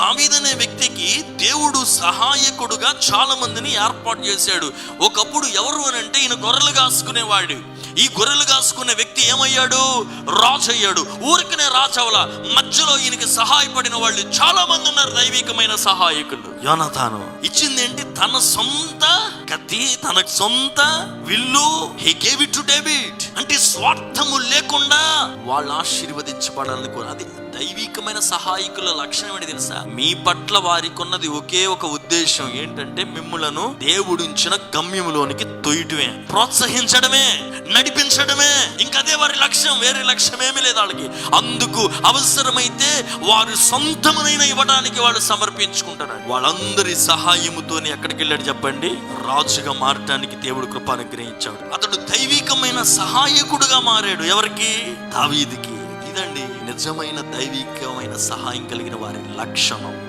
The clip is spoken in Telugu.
దావీదనే వ్యక్తికి దేవుడు సహాయకుడుగా చాలా మందిని ఏర్పాటు చేశాడు. ఒకప్పుడు ఎవరు అని అంటే ఈయన గొర్రెలు కాసుకునేవాడు. ఈ గొర్రెలు కాసుకునే వ్యక్తి ఏమయ్యాడు? రాజు అయ్యాడు ఊరికనే రాజవల. మధ్యలో ఈయనకి సహాయపడిన వాళ్ళు చాలా మంది ఉన్నారు దైవికమైన సహాయకులు. యోనతాను ఇచ్చింది ఏంటి తన సొంత కత్తి తన సొంత విల్లు. He gave it to David అంటే స్వార్థము లేకుండా వాళ్ళు ఆశీర్వదించబడాలని అది దైవికమైన సహాయకుల లక్షణం ఏంటి తెలుసా? మీ పట్ల వారికి ఉన్నది ఒకే ఒక ఉద్దేశం ఏంటంటే మిమ్ములను దేవుడించిన గమ్యములోనికి తొయ్యటమే. ప్రోత్సహించడమే నడిపించడమే. ఇంకదే వారి లక్ష్యం వేరే లక్ష్యం ఏమీ లేదు వాళ్ళకి. అందుకు అవసరమైతే వారు సొంతమునైన ఇవ్వడానికి వాళ్ళు సమర్పించుకుంటారు వాళ్ళందరి సహాయముతోనే ఎక్కడికి వెళ్ళాడు చెప్పండి? రాజుగా మారటానికి దేవుడు కృప అనుగ్రహించాడు. అతడు దైవికమైన సహాయకుడుగా మారాడు. ఎవరికి? దావీదికి. ఇదండి నిజమైన దైవికమైన సహాయం కలిగిన వారి లక్షణం.